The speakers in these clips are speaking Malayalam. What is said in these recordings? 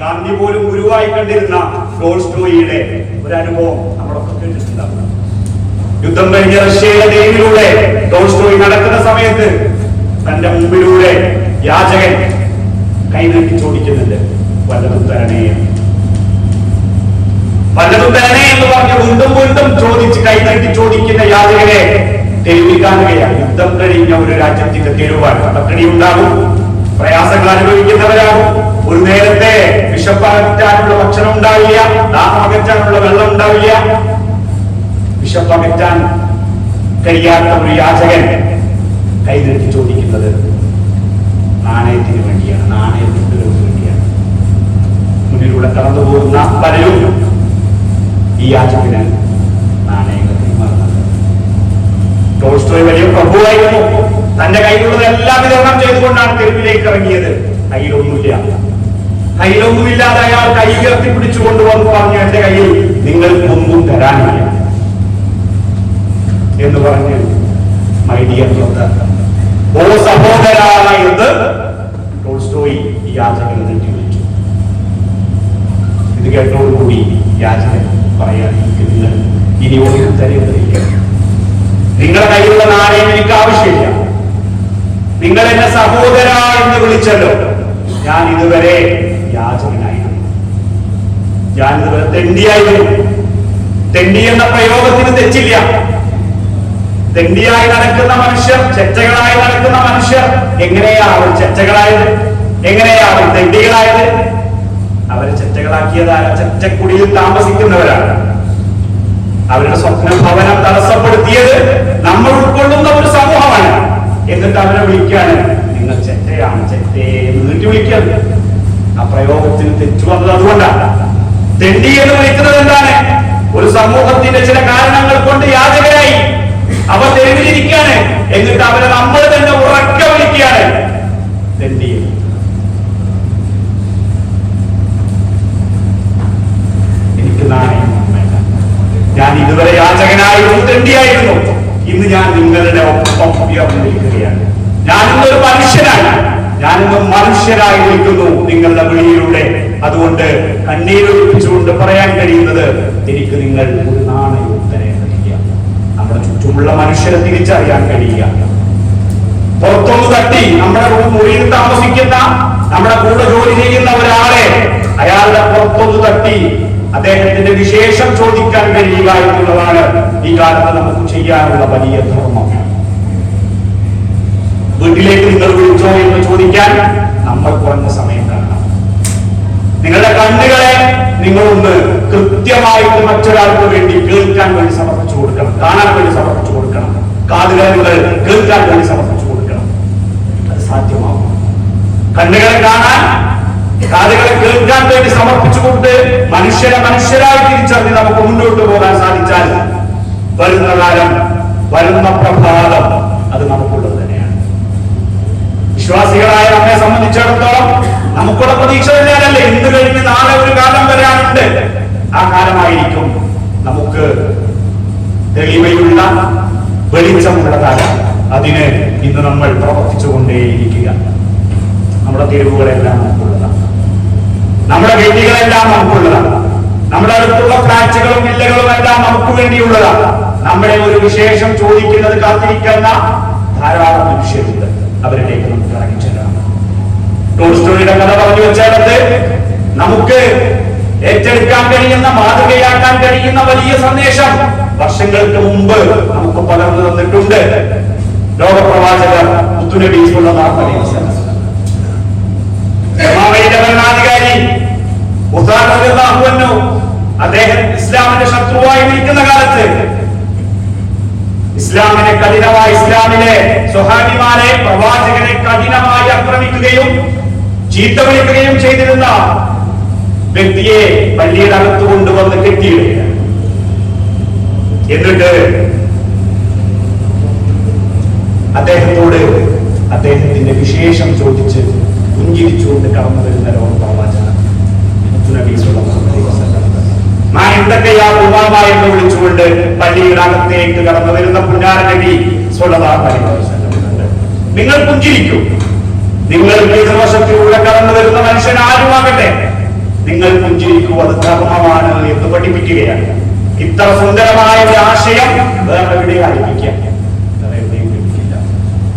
ഗാന്ധി പോലും ഗുരുവായി കണ്ടിരുന്ന ടോൾസ്റ്റോയിയുടെ ഒരു അനുഭവം നമ്മളൊക്കെ കേട്ടിട്ടുണ്ടാവും യുദ്ധം കഴിഞ്ഞ റഷ്യയുടെ ദൈവിലൂടെ ടോൾസ്റ്റോയി നടക്കുന്ന സമയത്ത് തന്റെ മുമ്പിലൂടെ യാചകൻ കൈനീട്ടി ചോദിക്കുന്നുണ്ട് വല്ലതും തരണേ. വല്ലതും തരണേ? എന്ന് പറഞ്ഞ് വീണ്ടും വീണ്ടും ചോദിച്ച് കൈനീട്ടി ചോദിക്കുന്ന യാചകനെ തെരുവിൽ കാണുകയാണ്. യുദ്ധം കഴിഞ്ഞ ഒരു രാജ്യത്തിന്റെ തെരുവാണ്. പട്ടിണി ഉണ്ടാകും. പ്രയാസങ്ങൾ അനുഭവിക്കുന്നവരാകും ഒരു നേരത്തെ വിഷപ്പകറ്റാനുള്ള ഭക്ഷണം ഉണ്ടാവില്ല ദാഹം അകറ്റാനുള്ള വെള്ളം ഉണ്ടാവില്ല. വിഷപ്പകറ്റാൻ കഴിയാത്ത ഒരു യാചകൻ കൈനീട്ടി ചോദിക്കുന്നത് നാണയത്തിന് വേണ്ടിയാണ്. നാണയത്തുകൾക്ക് വേണ്ടിയാണ്. മുന്നിലൂടെ കടന്നു പോകുന്ന പലരും ഈ യാചകന് നാണയങ്ങൾ കൈമാറുന്നത്. ടോൾസ്റ്റോയ് വലിയ പ്രഭുവായിരുന്നു. തന്റെ കയ്യിലുള്ളതെല്ലാം വിതരണം ചെയ്തുകൊണ്ടാണ് തെരുവിലേക്ക് ഇറങ്ങിയത്. കയ്യിലൊന്നുമില്ല. കയ്യിലൊന്നുമില്ലാതെ അയാൾ കൈ ഉയർത്തി പിടിച്ചുകൊണ്ട് വന്ന് പറഞ്ഞു എന്റെ കയ്യിൽ നിങ്ങൾക്കൊന്നും തരാനില്ല എന്ന് പറഞ്ഞു മൈഡിയ ഓ സഹോദര എന്ന് ഇത് കേട്ടോടുകൂടി യാചകൻ എനിക്ക് നിങ്ങൾ ഇനി ഒന്നും തരുന്നില്ല നിങ്ങളുടെ കയ്യിലുള്ള നാണയം എനിക്ക് ആവശ്യമില്ല. നിങ്ങൾ എന്നെ സഹോദര എന്ന് വിളിച്ചല്ലോ. ഞാൻ ഇതുവരെ യാചകനായിരുന്നു ഞാൻ ഇതുവരെ തെണ്ടിയായിരുന്നു തെണ്ടി എന്ന പ്രയോഗത്തിന് തെറ്റില്ല. തെണ്ടിയായി നടക്കുന്ന മനുഷ്യർ ചെറ്റകളായി നടക്കുന്ന മനുഷ്യർ എങ്ങനെയാ അവർ ചെറ്റകളായത്? എങ്ങനെയാ അവർ തെണ്ടികളായത്? അവരെ ചെറ്റകളാക്കിയതായ ചെറ്റക്കുടിയിൽ താമസിക്കുന്നവരാണ്. അവരുടെ സ്വപ്ന ഭവനം തടസ്സപ്പെടുത്തിയത് നമ്മൾ ഉൾക്കൊള്ളുന്ന ഒരു സമൂഹമാണ്. എന്നിട്ട് അവരെ വിളിക്കാണ് നിങ്ങൾ ചെറ്റയാണ് ചെറ്റേ എന്ന് വിളിക്കാൻ ആ പ്രയോഗത്തിന് തെറ്റു വന്നത് അതുകൊണ്ടാണ്. തെണ്ടി എന്ന് വിളിക്കുന്നത് എന്താണ്? ഒരു സമൂഹത്തിന്റെ ചില കാരണങ്ങൾ കൊണ്ട് യാചകരായി അവർ തെരുവിലിരിക്കുകയാണ്. എന്നിട്ട് അവരെ നമ്മൾ തന്നെ ഉറക്ക വിളിക്കുകയാണ്. തെണ്ടി. എനിക്ക് നാണയം ഞാൻ ഇതുവരെ യാചകനായിരുന്നു തെണ്ടിയായിരുന്നു. ഇന്ന് ഞാൻ നിങ്ങളുടെ ഒപ്പം ഉപയോഗിക്കുകയാണ് ഞാനിന്ന് ഒരു മനുഷ്യനാണ് ഞാനിന്ന് മനുഷ്യരായി നിൽക്കുന്നു നിങ്ങളുടെ വിളിയിലൂടെ. അതുകൊണ്ട് കണ്ണീരൊഴിപ്പിച്ചുകൊണ്ട് പറയാൻ കഴിയുന്നത് എനിക്ക് നിങ്ങൾ ഒരു നാണയവും തരേണ്ടതില്ല നമ്മുടെ ചുറ്റുമുള്ള മനുഷ്യരെ തിരിച്ചറിയാൻ കഴിയുക. പുറത്തൊന്ന് തട്ടി നമ്മുടെ മുറിയിൽ താമസിക്കുന്ന നമ്മുടെ കൂടെ ജോലി ചെയ്യുന്ന ഒരാളെ അയാളുടെ പുറത്തൊന്ന് തട്ടി അദ്ദേഹത്തിന്റെ വിശേഷം ചോദിക്കാൻ കഴിയുക എന്നുള്ളതാണ് ഈ കാലത്ത് നമുക്ക് ചെയ്യാനുള്ള വലിയ ധർമ്മം. വീട്ടിലേക്ക് നിങ്ങൾ വിളിച്ചോ എന്ന് ചോദിക്കാൻ നമ്മൾ കുറഞ്ഞ സമയം കാണണം. നിങ്ങളുടെ കണ്ണുകളെ നിങ്ങളൊന്ന് കൃത്യമായിട്ട് മറ്റൊരാൾക്ക് വേണ്ടി കേൾക്കാൻ വേണ്ടി സമർപ്പിച്ചു കൊടുക്കണം. കാണാൻ വേണ്ടി സമർപ്പിച്ചു കൊടുക്കണം. കാതുകളെ നിങ്ങൾ കേൾക്കാൻ വേണ്ടി സമർപ്പിച്ചു കൊടുക്കണം. അത് സാധ്യമാകും. കണ്ണുകളെ കാണാൻ കാതുകളെ കേൾക്കാൻ വേണ്ടി സമർപ്പിച്ചുകൊണ്ട് മനുഷ്യരെ മനുഷ്യരായി തിരിച്ചറിഞ്ഞ് നമുക്ക് മുന്നോട്ട് പോകാൻ സാധിച്ചാൽ വരുന്ന കാലം വരുന്ന പ്രഭാതം അത് നമുക്കുള്ളത് തന്നെയാണ്. വിശ്വാസികളായ നമ്മെ സംബന്ധിച്ചിടത്തോളം നമുക്കുള്ള പ്രതീക്ഷ തന്നെയാണല്ലേ? ഇന്ന് കഴിഞ്ഞ് നാളെ ഒരു കാലം വരാനുണ്ട്. ആ കാലമായിരിക്കും നമുക്ക് തെളിവയുള്ള വെളിച്ചമുള്ള കാലം. അതിന് ഇന്ന് നമ്മൾ പ്രവർത്തിച്ചുകൊണ്ടേയിരിക്കുക. നമ്മുടെ തെരുവുകളെല്ലാം നമ്മുടെ ഗതികളെല്ലാം നമുക്കുള്ളതാണ്. നമ്മുടെ അടുത്തുള്ള ഫ്ലാറ്റുകളും വില്ലകളും എല്ലാം നമുക്ക് വേണ്ടിയുള്ളതാണ്. നമ്മളെ ഒരു വിശേഷം ചോദിക്കുന്നത് കാത്തിരിക്കുന്ന ധാരാളം മനുഷ്യരുണ്ട്. അവരിലേക്ക് നമുക്ക് ഇറങ്ങി ചെല്ലണം. ടോൾസ്റ്റോയുടെ കഥ പറഞ്ഞു വെച്ചാലത് നമുക്ക് ഏറ്റെടുക്കാൻ കഴിയുന്ന മാതൃകയാക്കാൻ കഴിയുന്ന വലിയ സന്ദേശം വർഷങ്ങൾക്ക് മുമ്പ് നമുക്ക് പകർന്നു തന്നിട്ടുണ്ട്. ലോകപ്രവാചകർ മുത്തുനബി നാൽപ്പത് ഭരണാധികാരി അദ്ദേഹം ഇസ്ലാമിന്റെ ശത്രുവായി നിൽക്കുന്ന കാലത്ത്. ഇസ്ലാമിനെ കഠിനമായി ഇസ്ലാമിലെ സ്വഹാബിമാരെ പ്രവാചകനെ കഠിനമായി ആക്രമിക്കുകയും ചീത്ത വിളിക്കുകയും ചെയ്തിരുന്ന വ്യക്തിയെ പള്ളിയുടെ കൊണ്ടുവന്ന് കെട്ടിയിടുക എന്നിട്ട് അദ്ദേഹത്തോട് അദ്ദേഹത്തിന്റെ വിശേഷം ചോദിച്ച് പുഞ്ചിരിച്ചുകൊണ്ട് കടന്നു വരുന്ന ലോകപ്രവാചകൻ ഉമാമ എന്ന് വിളിച്ചുകൊണ്ട് പള്ളിയുടെ അകത്തേക്ക് കടന്നു വരുന്ന പുന്നാര നിങ്ങൾ പുഞ്ചിരിക്കൂ. നിങ്ങൾ എതിർവശത്തിലൂടെ കടന്നു വരുന്ന മനുഷ്യൻ ആരുമാകട്ടെ? നിങ്ങൾ പുഞ്ചിരിക്കൂ അത് ധർമ്മമാണ് എന്ന് പഠിപ്പിക്കുകയാണ്. ഇത്ര സുന്ദരമായ ഒരു ആശയം വേറെ എവിടെയും ലഭിക്കില്ല.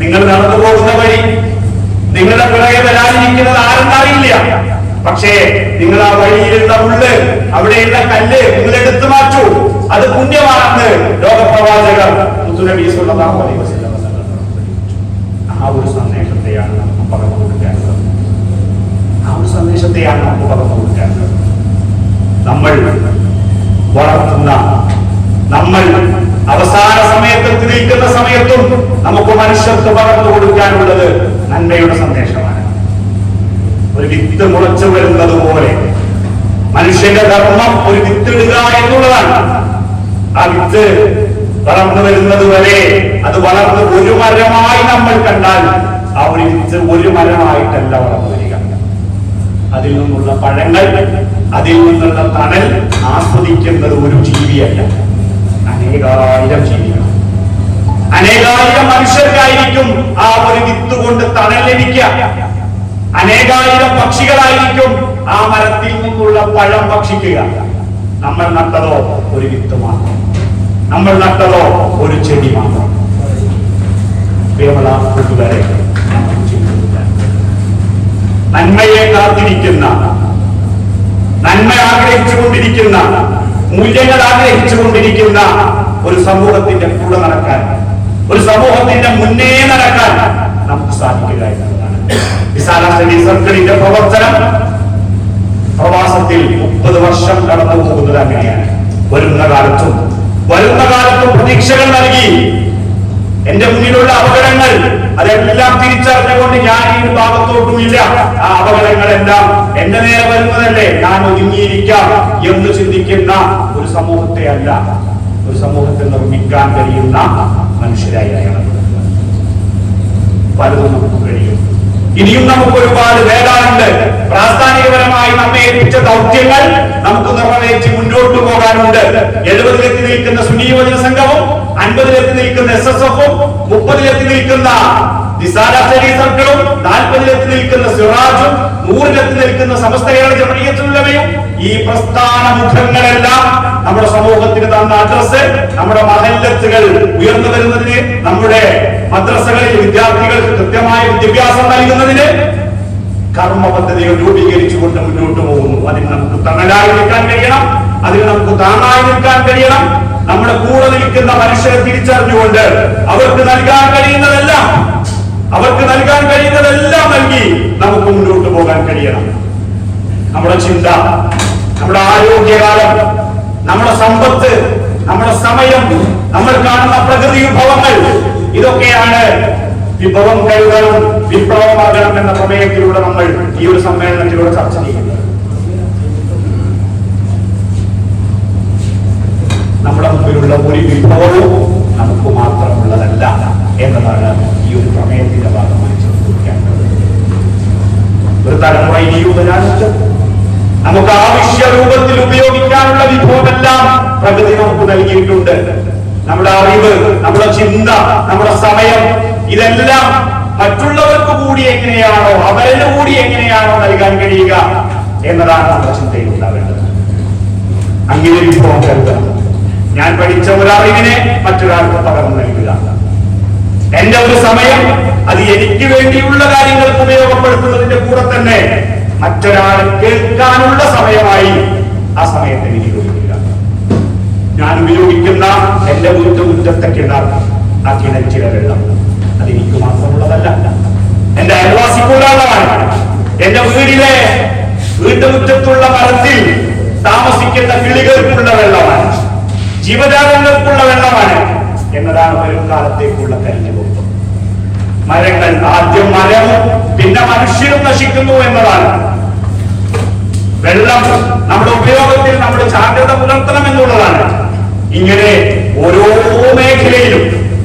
നിങ്ങൾ നടന്നു പോകുന്ന വഴി നിങ്ങളുടെ പിറകെ വരാനിരിക്കുന്നത് ആരെന്നറിയില്ല. പക്ഷേ നിങ്ങൾ ആ വഴിയിലുള്ള ഉള്ള് അവിടെയുള്ള കല്ല് നിങ്ങൾ എടുത്തു മാറ്റൂ. അത് പുണ്യമാണെന്ന് ലോകപ്രവാചകർ ആ ഒരു സന്ദേശത്തെയാണ് നമുക്ക് പകർന്നു കൊടുക്കേണ്ടത് ആ ഒരു സന്ദേശത്തെയാണ് നമുക്ക് പകർന്നു കൊടുക്കേണ്ടത് നമ്മൾ വളർത്തുന്ന നമ്മൾ അവസാന സമയത്ത് തിരിക്കുന്ന സമയത്തും നമുക്ക് മനുഷ്യർക്ക് പറഞ്ഞു കൊടുക്കാനുള്ളത് നന്മയുടെ സന്ദേശമാണ്. വിത്ത് മുളച്ചു വരുന്നത് പോലെ. മനുഷ്യന്റെ ധർമ്മം ഒരു വിത്തിടുക എന്നുള്ളതാണ്. ആ വിത്ത് വളർന്നു വരുന്നത് വരെ അത് വളർന്ന് ഒരു മരമായി നമ്മൾ കണ്ടാൽ ആ ഒരു വിത്ത് ഒരു മരമായിട്ടല്ല വളർന്നു വരിക. അതിൽ നിന്നുള്ള പഴങ്ങൾ അതിൽ നിന്നുള്ള തണൽ ആസ്വദിക്കുന്നത് ഒരു ജീവിയല്ല. അനേകായിരം ജീവികൾ. അനേകായിരം മനുഷ്യർക്കായിരിക്കും ആ ഒരു വിത്ത് കൊണ്ട് തണൽ ലഭിക്കുക. അനേകായിരം പക്ഷികളായിരിക്കും ആ മരത്തിൽ നിന്നുള്ള പഴം ഭക്ഷിക്കുക. നമ്മൾ നട്ടതോ ഒരു വിത്ത് മാത്രം. നമ്മൾ നട്ടതോ ഒരു ചെടി മാത്രം. നന്മയെ കാത്തിരിക്കുന്ന നന്മ ആഗ്രഹിച്ചുകൊണ്ടിരിക്കുന്ന മൂല്യങ്ങൾ ആഗ്രഹിച്ചുകൊണ്ടിരിക്കുന്ന ഒരു സമൂഹത്തിന്റെ കൂടെ നടക്കാൻ ഒരു സമൂഹത്തിന്റെ മുന്നേ നടക്കാൻ നമുക്ക് സാധിക്കുക എന്നുള്ളതാണ് സർക്കിളിന്റെ പ്രവർത്തനം പ്രവാസത്തിൽ മുപ്പത് വർഷം കടന്നു പോകുന്നത് അങ്ങനെയാണ്. വരുന്ന കാലത്തും വരുന്ന കാലത്തും പ്രതീക്ഷകൾ നൽകി. എന്റെ മുന്നിലുള്ള അപകടങ്ങൾ അതെല്ലാം തിരിച്ചറിഞ്ഞുകൊണ്ട് ഞാൻ ഈ ഭാഗത്തോട്ടുമില്ല ആ അപകടങ്ങളെല്ലാം എന്റെ നേരെ വരുന്നതല്ലേ? ഞാൻ ഒതുങ്ങിയിരിക്കാം എന്ന് ചിന്തിക്കുന്ന ഒരു സമൂഹത്തെ അല്ല ഒരു സമൂഹത്തെ നിർമ്മിക്കാൻ കഴിയുന്ന മനുഷ്യരായി അയാൾ. പലതും ഇനിയും നമുക്ക് ഒരുപാട് വേടാനുണ്ട് പ്രാസ്ഥാനികപരമായി നമ്മെ ഏൽപ്പിച്ച ദൗത്യങ്ങൾ നമുക്ക് നിറവേറ്റി മുന്നോട്ട് പോകാനുണ്ട്. എഴുപതിലെത്തി നിൽക്കുന്ന സുനിയോജന സംഘവും അൻപതിലെത്തി നിൽക്കുന്ന എസ് എസ് എഫും മുപ്പതിലെത്തി നിൽക്കുന്ന നിസാര സർക്കിളും നാൽപ്പതിലെത്തി നിൽക്കുന്ന സിറാജും നൂറിലെത്തി നിൽക്കുന്ന സമസ്ത കേരള ഈ പ്രസ്ഥാന മുഖങ്ങളെല്ലാം നമ്മുടെ സമൂഹത്തിന് തന്ന അഡ്രസ് നമ്മുടെ മഹല്ലത്തുകൾ ഉയർന്നു വരുന്നതിന് നമ്മുടെ മദ്രസകളിൽ വിദ്യാർത്ഥികൾക്ക് കൃത്യമായ വിദ്യാഭ്യാസം നൽകുന്നതിന് കർമ്മ പദ്ധതികൾ രൂപീകരിച്ചുകൊണ്ട് മുന്നോട്ട് പോകുന്നു. അതിന് നമുക്ക് തണലായി നിൽക്കാൻ കഴിയണം അതിന് നമുക്ക് താങ്ങായി നിൽക്കാൻ കഴിയണം. നമ്മുടെ കൂടെ നിൽക്കുന്ന മനുഷ്യരെ തിരിച്ചറിഞ്ഞുകൊണ്ട് അവർക്ക് നൽകാൻ കഴിയുന്നതെല്ലാം അവർക്ക് നൽകാൻ കഴിയുന്നതെല്ലാം നൽകി നമുക്ക് മുന്നോട്ട് പോകാൻ കഴിയണം. നമ്മുടെ ചിന്ത നമ്മുടെ ആരോഗ്യകാലം നമ്മുടെ സമ്പത്ത് നമ്മുടെ സമയം നമ്മൾ കാണുന്ന പ്രകൃതി വിഭവങ്ങൾ ഇതൊക്കെയാണ് വിഭവം കരുതണം വിപ്ലവമാകണം എന്ന പ്രമേയത്തിലൂടെ നമ്മൾ ഈ ഒരു സമ്മേളനത്തിലൂടെ ചർച്ച ചെയ്യുന്നത്. നമ്മുടെ മുമ്പിലുള്ള ഒരു വിഭവവും നമുക്ക് മാത്രമുള്ളതല്ല എന്നതാണ് ഈ ഒരു പ്രമേയത്തിന്റെ ഭാഗമായി ചോദിക്കാനുള്ളത് ഒരു തലമുറ ഇനിയുപരാശിച്ചു നമുക്ക് ആവശ്യ രൂപത്തിൽ ഉപയോഗിക്കാനുള്ള വിഭവമെല്ലാം പ്രകൃതി നമുക്ക് നൽകിയിട്ടുണ്ട്. നമ്മുടെ അറിവ് നമ്മുടെ ചിന്ത നമ്മുടെ സമയം ഇതെല്ലാം മറ്റുള്ളവർക്ക് കൂടി എങ്ങനെയാണോ അവരിന് കൂടി എങ്ങനെയാണോ നൽകാൻ കഴിയുക എന്നതാണ് നമ്മുടെ ചിന്തയിൽ ഉണ്ടാവേണ്ടത് അങ്ങനെ വിഭവം കരുതണം ഞാൻ പഠിച്ച ഒരറിവിനെ മറ്റൊരാൾക്ക് പകർന്നു നൽകുക. എന്റെ ഒരു സമയം അത് എനിക്ക് വേണ്ടിയുള്ള കാര്യങ്ങൾക്ക് ഉപയോഗപ്പെടുത്തുന്നതിന്റെ കൂടെ തന്നെ മറ്റൊരാൾ കേൾക്കാനുള്ള സമയമായി ആ സമയത്തെ വിനിയോഗിക്കുക. ഞാൻ ഉപയോഗിക്കുന്ന എന്റെ മുറ്റ മുറ്റത്തെ കിണർ ആ കിണറ്റിലെ വെള്ളം. അത് എനിക്ക് മാത്രമുള്ളതല്ല. എന്റെ അയൽവാസിക്കുള്ളതാണ് എന്റെ വീടിലെ വീട്ടുമുറ്റത്തുള്ള മരത്തിൽ താമസിക്കുന്ന കിളികൾക്കുള്ള വെള്ളമാണ്. ജീവജാലങ്ങൾക്കുള്ള വെള്ളമാണ് എന്നതാണ് വരും കാലത്തേക്കുള്ള കരുതുകൊടുത്തം മരങ്ങൾ ആദ്യം മരവും പിന്നെ മനുഷ്യരും നശിക്കുന്നു എന്നതാണ് വെള്ളം നമ്മുടെ ഉപയോഗത്തിൽ നമ്മൾ ജാഗ്രത പുലർത്തണം എന്നുള്ളതാണ്. ഇങ്ങനെ ഓരോ മേഖലയിലും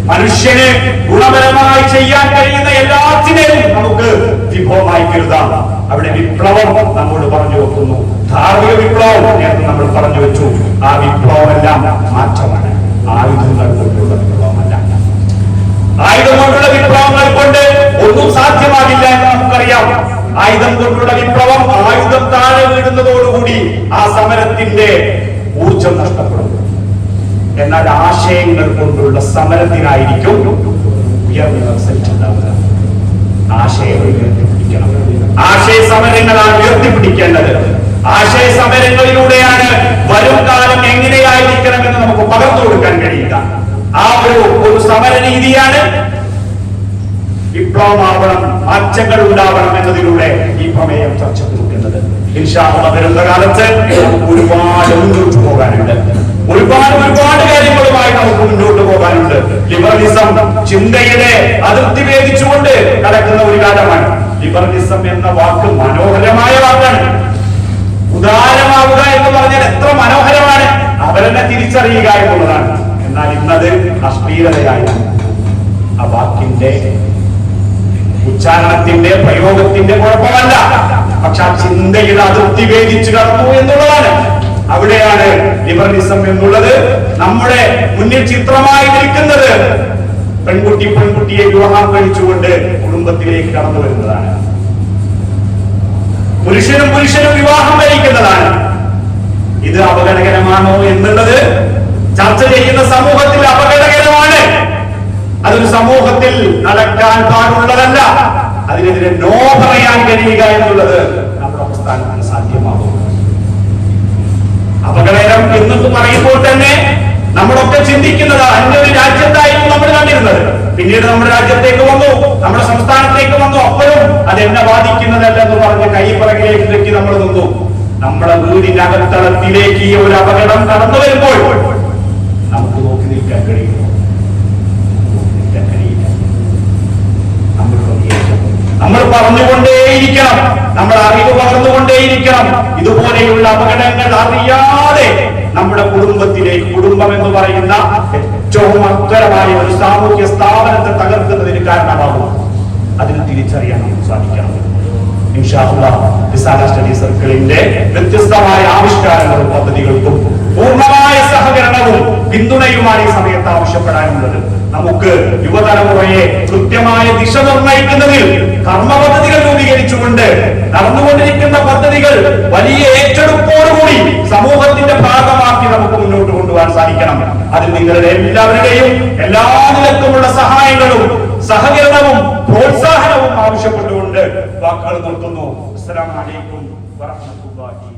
മനുഷ്യന് ഗുണപരമായി ചെയ്യാൻ കഴിയുന്ന എല്ലാത്തിനെയും നമുക്ക് വിഭവമായി കരുതാം അവിടെ വിപ്ലവം നമ്മോട് പറഞ്ഞു വെക്കുന്നു. ധാർമ്മിക വിപ്ലവം നേരത്തെ നമ്മൾ പറഞ്ഞു വെച്ചു. ആ വിപ്ലവമെല്ലാം മാറ്റമാണ്. ആയുധങ്ങൾ കൊണ്ടുള്ള വിപ്ലവമല്ല. ആയുധം കൊണ്ടുള്ള വിപ്ലവങ്ങൾ കൊണ്ട് ഒന്നും സാധ്യമാകില്ല എന്ന് നമുക്കറിയാം. ആയുധം കൊണ്ടുള്ള വിപ്ലവം ആയുധം സമരത്തിന്റെ ഊർജം നഷ്ടപ്പെടും എന്നാൽ ആശയങ്ങൾ കൊണ്ടുള്ള സമരത്തിനായിരിക്കും ഉയർന്ന റിസൾട്ട് ഉണ്ടാവുക ആശയങ്ങൾ ഉയർത്തിപ്പിടിക്കണം. ആശയ സമരങ്ങളാണ് ഉയർത്തിപ്പിടിക്കേണ്ടത്. ആശയ സമരങ്ങളിലൂടെയാണ് വരും കാലം എങ്ങനെയായിരിക്കണമെന്ന് നമുക്ക് പകർന്നു കൊടുക്കാൻ കഴിയുക ആ ഒരു ഒരു സമര രീതിയാണ് വിപ്ലവമാവണം മാറ്റങ്ങൾ ഉണ്ടാവണം എന്നതിലൂടെ ഈ പ്രമേയം ചർച്ച ഇൻഷാള്ള വരുന്ന കാലത്ത് ഒരുപാട് മുന്നോട്ട് പോകാനുണ്ട്. ഒരുപാട് ഒരുപാട് കാര്യങ്ങളുമായി നമുക്ക് മുന്നോട്ട് പോകാനുണ്ട്. ലിബറലിസം ചിന്തയുടെ അതിർത്തി വേദിച്ചുകൊണ്ട് നടക്കുന്ന ഒരു കാലമാണ്. ലിബറലിസം എന്ന വാക്ക് മനോഹരമായ വാക്കാണ്. ഉദാരമാവുക എന്ന് പറഞ്ഞാൽ എത്ര മനോഹരമാണ്. അവരെന്നെ തിരിച്ചറിയുക എന്നുള്ളതാണ്. എന്നാൽ ഇന്നത് അശ്ലീലതയായ ആ വാക്കിന്റെ ഉച്ചാരണത്തിന്റെ പ്രയോഗത്തിന്റെ കുഴപ്പമല്ല. പക്ഷെ ആ ചിന്തയിൽ അതിർത്തി ഭേദിച്ചു കടന്നു എന്നുള്ളതാണ്. അവിടെയാണ് ലിബറലിസം എന്നുള്ളത് നമ്മുടെ മുന്നിൽ ചിത്രമായി നിൽക്കുന്നത്. പെൺകുട്ടി പെൺകുട്ടിയെ വിവാഹം കഴിച്ചുകൊണ്ട് കുടുംബത്തിലേക്ക് കടന്നു വരുന്നതാണ്. പുരുഷനും പുരുഷനും വിവാഹം കഴിക്കുന്നതാണ് ഇത് അപകടകരമാണോ എന്നുള്ളത് ചർച്ച ചെയ്യുന്ന സമൂഹത്തിൽ അപകടകരമാണ്. അതൊരു സമൂഹത്തിൽ നടക്കാൻ പാടുള്ളതല്ല. അതിനെതിരെ നോ പറയാൻ കഴിയുക എന്നുള്ളത് നമ്മുടെ പ്രസ്ഥാനത്തിന് സാധ്യമാകും. അപകടകരം എന്ന് പറയുമ്പോൾ തന്നെ നമ്മളൊക്കെ ചിന്തിക്കുന്നത് അന്യൊരു രാജ്യത്തായിരുന്നു നമ്മൾ കണ്ടിരുന്നത്. പിന്നീട് നമ്മുടെ രാജ്യത്തേക്ക് വന്നു നമ്മുടെ സംസ്ഥാനത്തേക്ക് വന്നു. അപ്പോഴും അത് എന്നെ ബാധിക്കുന്നതല്ലെന്ന് പറഞ്ഞ് കൈ വെക്കി നമ്മൾ നിന്നു. നമ്മുടെ വീടിനകത്തളത്തിലേക്ക് ഈ ഒരു അപകടം കടന്നു വരുമ്പോൾ നമുക്ക് നോക്കി നിൽക്കാൻ കഴിയുമോ നോക്കി നിൽക്കാൻ കഴിയില്ല നമ്മൾ പ്രതികരിക്കണം. നമ്മൾ പറഞ്ഞുകൊണ്ടേയിരിക്കണം. നമ്മൾ അറിവ് പകർന്നുകൊണ്ടേയിരിക്കണം. ഇതുപോലെയുള്ള അപകടങ്ങൾ അറിയാതെ നമ്മുടെ കുടുംബത്തിലെ കുടുംബം എന്ന് പറയുന്ന ഏറ്റവും അത്തരമായ ഒരു സാമൂഹ്യ സ്ഥാപനത്തെ തകർക്കുന്നതിന് കാരണമാകും. അതിന് തിരിച്ചറിയാൻ നമുക്ക് സാധിക്കണം. സ്റ്റഡി സർക്കിളിന്റെ വ്യത്യസ്തമായ ആവിഷ്കാരങ്ങളും പദ്ധതികൾക്കും പൂർണമായ സഹകരണവും പിന്തുണയുമാണ് ഈ സമയത്ത് ആവശ്യപ്പെടാനുള്ളത്. നമുക്ക് യുവതലമുറയെ കൃത്യമായ ദിശ നിർണയിക്കുന്നതിൽ കർമ്മ പദ്ധതികൾ രൂപീകരിച്ചുകൊണ്ട് നടന്നുകൊണ്ടിരിക്കുന്ന പദ്ധതികൾ വലിയ ഏറ്റെടുപ്പോടുകൂടി സമൂഹത്തിന്റെ ഭാഗമാക്കി നമുക്ക് മുന്നോട്ട് കൊണ്ടുപോകാൻ സാധിക്കണം. അതിൽ നിങ്ങളുടെ എല്ലാവരുടെയും എല്ലാ നിലക്കുമുള്ള സഹായങ്ങളും സഹകരണവും പ്രോത്സാഹനവും ആവശ്യപ്പെട്ടുകൊണ്ട് വാക്കുകൾ നിർത്തുന്നു. അസ്സലാമു അലൈക്കും വറഹ്മത്തുള്ളാഹി